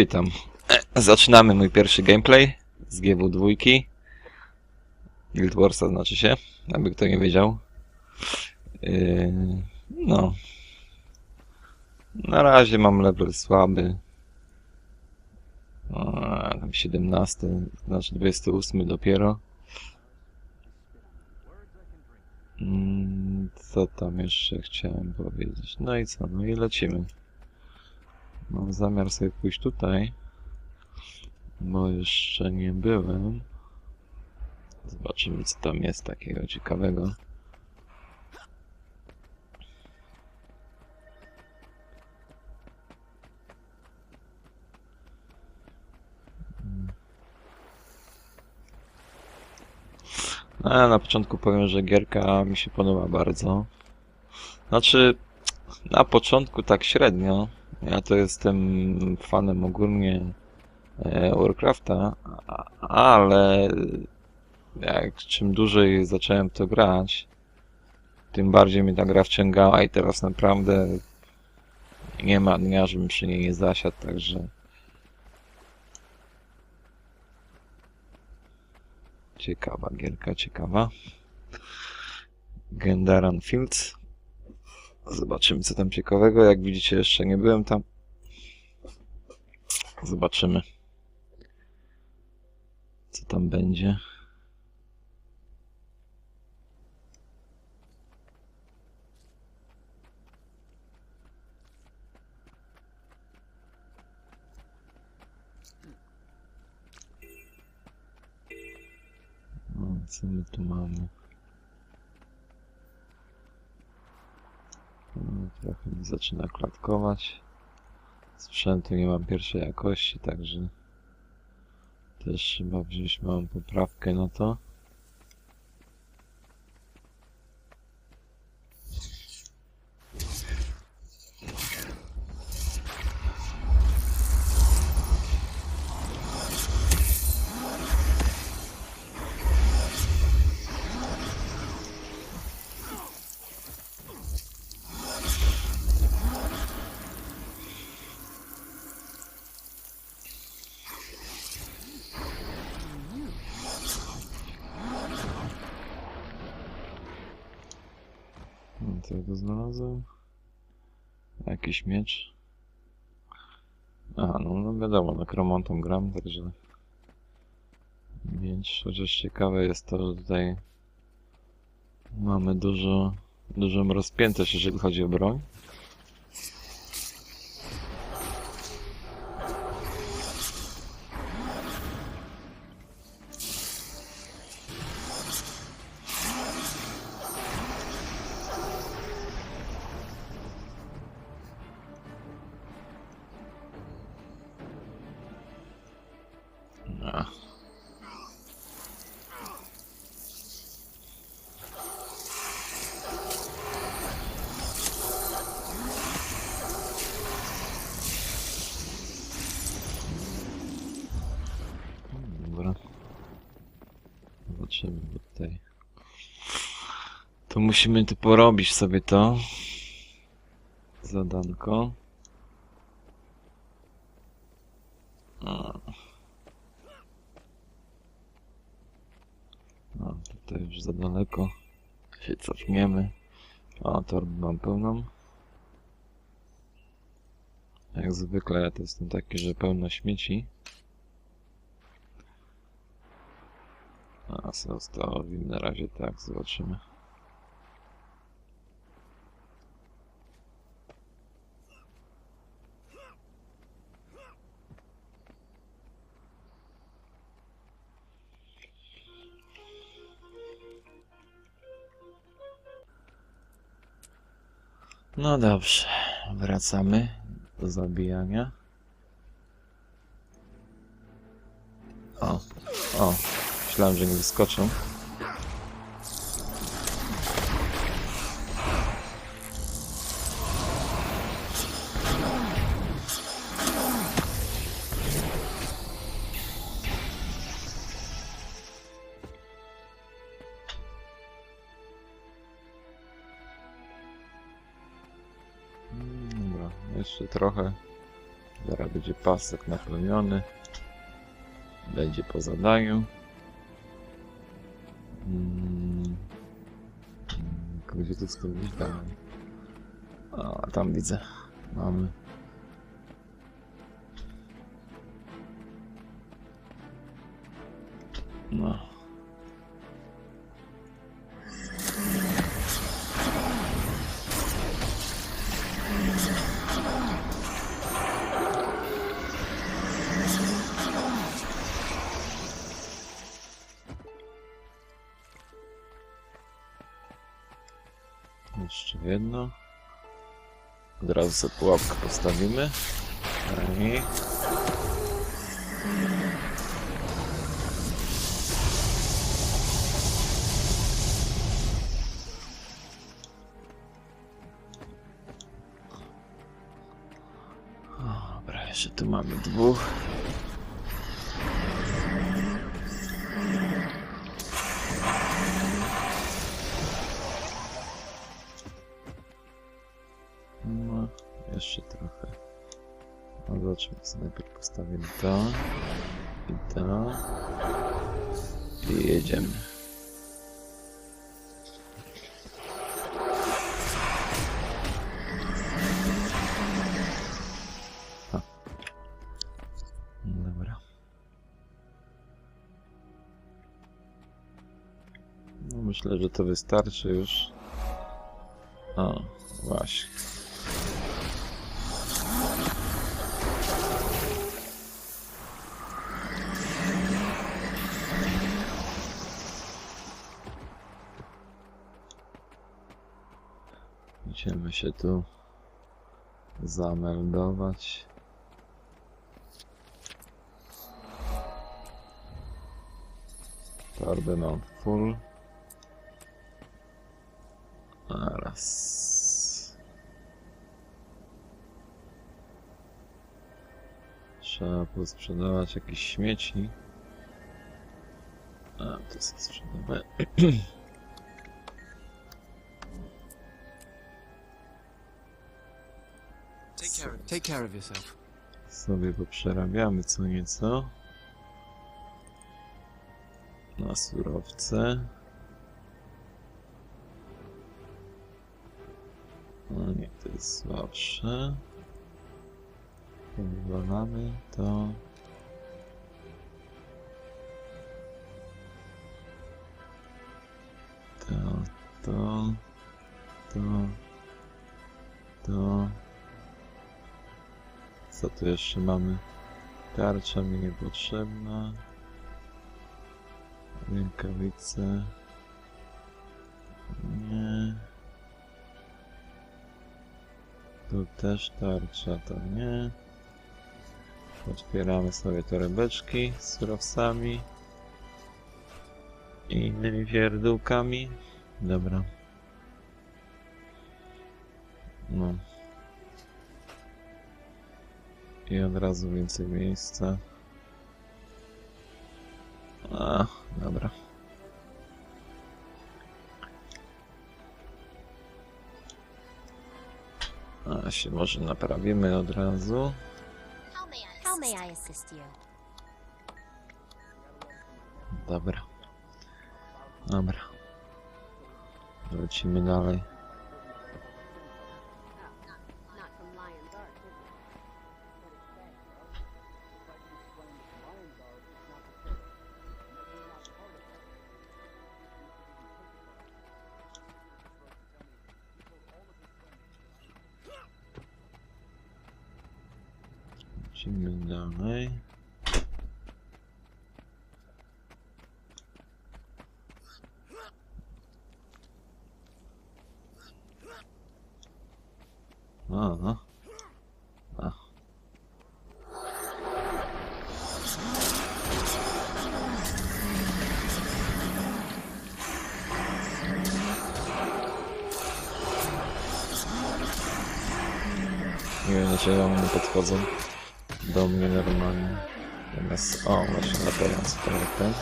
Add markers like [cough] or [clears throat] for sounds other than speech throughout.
witam. E, Zaczynamy mój pierwszy gameplay z GW2. Guild Warsa znaczy się, aby kto nie wiedział. Yy, no. Na razie mam level słaby. O, tam 17, znaczy 28 dopiero. Mm, Co tam jeszcze chciałem powiedzieć? No i co? No i lecimy. Mam zamiar sobie pójść tutaj, bo jeszcze nie byłem. Zobaczymy, co tam jest takiego ciekawego. No, na początku powiem, że gierka mi się podoba bardzo. Znaczy, na początku tak średnio. Ja to jestem fanem ogólnie e, Warcrafta, ale jak czym dłużej zacząłem to grać, tym bardziej mnie ta gra wciągała i teraz naprawdę nie ma dnia, żebym przy niej nie zasiadł, także ciekawa gierka, ciekawa. Gendaran Fields. Zobaczymy, co tam ciekawego. Jak widzicie, jeszcze nie byłem tam. Zobaczymy, co tam będzie. Co my tu mamy? No, trochę mi zaczyna klatkować. Sprzętu nie mam pierwszej jakości, także też trzeba wziąć małą poprawkę na to. Co ja tu znalazłem? Jakiś miecz. Aha, no, no wiadomo, na kromontą gram, także... Miecz, chociaż ciekawe jest to, że tutaj mamy dużo, dużą rozpiętość, jeżeli chodzi o broń. Zobaczymy tutaj. To musimy tu porobić sobie to. Zadanko. A. No, tutaj już za daleko. Się cofniemy. O, torby mam pełną. Jak zwykle ja to jestem taki, że pełno śmieci. A, zostawimy na razie tak, zobaczymy. No dobrze, wracamy do zabijania. O, o, myślałem, że nie wyskoczą. Mm, Dobra, jeszcze trochę. Zaraz będzie pasek napełniony. Będzie po zadaniu. Mm. Wstawić dalej? A, tam widzę. Mamy. No. Jedno. Od razu sobie pułapkę postawimy. I... Dobra, jeszcze tu mamy dwóch. Co najpierw postawimy to. I to. I jedziemy. Dobra. No myślę, że to wystarczy już. O, właśnie. Idziemy się tu zameldować. Torby mam full. Raz. Trzeba posprzedawać jakieś śmieci. A, to sobie sprzedamy. [clears throat] Take care, of, yourself. sobie poprzerabiamy co nieco na surowce. No nie, to jest słabsze. Wywalamy to. To, to, to, to. Co tu jeszcze mamy? Tarcza mi niepotrzebna. Rękawice. Nie. Tu też tarcza, to nie. Otwieramy sobie torebeczki z surowcami. I innymi pierdółkami. Dobra. No. I od razu więcej miejsca. A, dobra. A się może naprawimy od razu. Dobra. Dobra. Lecimy dalej. Lecimy dalej. Aha. A. Nie wiem, dlaczego one podchodzą do mnie normalnie. Zamiast... O, właśnie latający ten.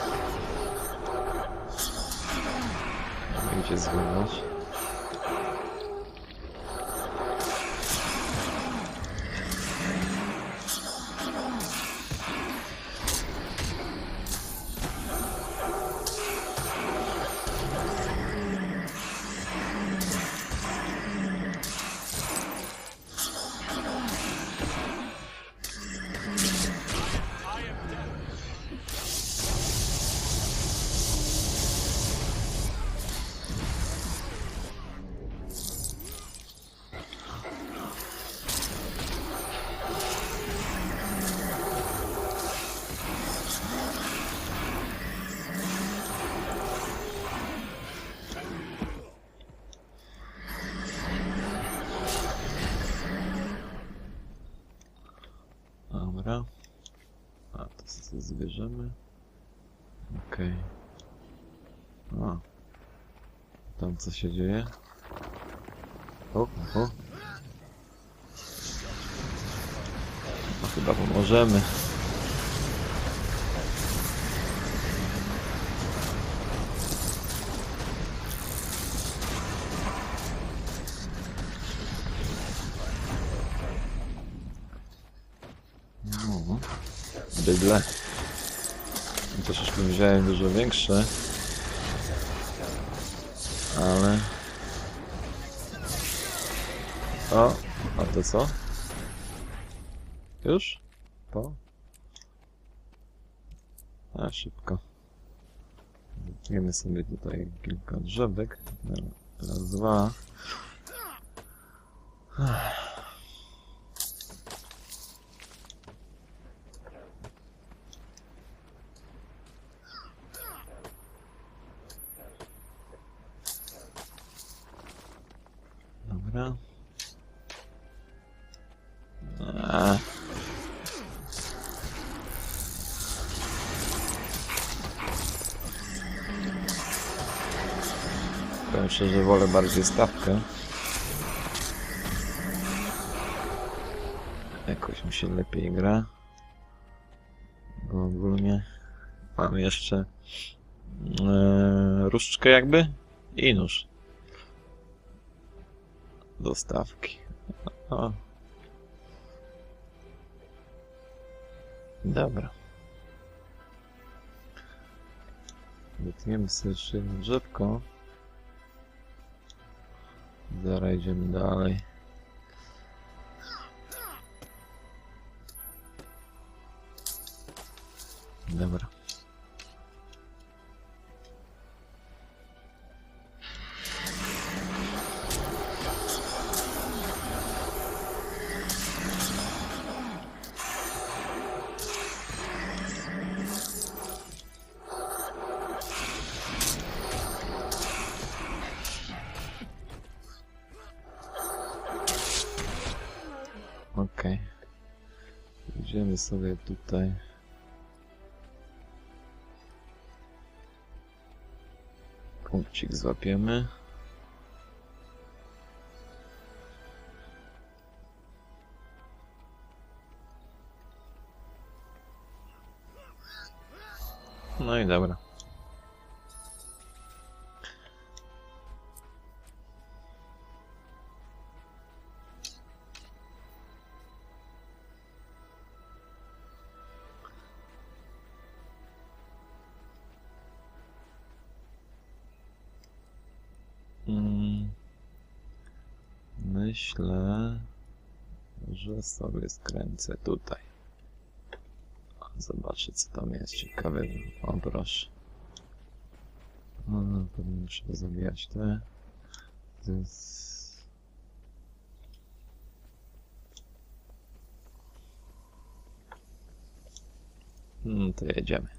Idzie zginąć. Bierzemy. Okej. A. Tam co się dzieje? O, o. No chyba pomożemy. No. Wziąłem dużo większe. Ale... O, a to co? Już? Po? A, szybko. Wiemy sobie tutaj kilka drzewek. Raz, dwa. Dobra. Powiem szczerze, wolę bardziej stawkę. Jakoś mi się lepiej gra. Bo ogólnie mam jeszcze e, różdżkę jakby i nóż dostawki. O. Dobra. Wytniemy sobie jeszcze jedno drzewko. Zaraz idziemy dalej. Dobra. Idziemy sobie tutaj. Punkcik złapiemy. No i dobra. Myślę, że sobie skręcę tutaj. Zobaczę, co tam jest ciekawego. O, proszę. No, no, pewnie muszę zabijać te. To jest... Hmm, to jedziemy.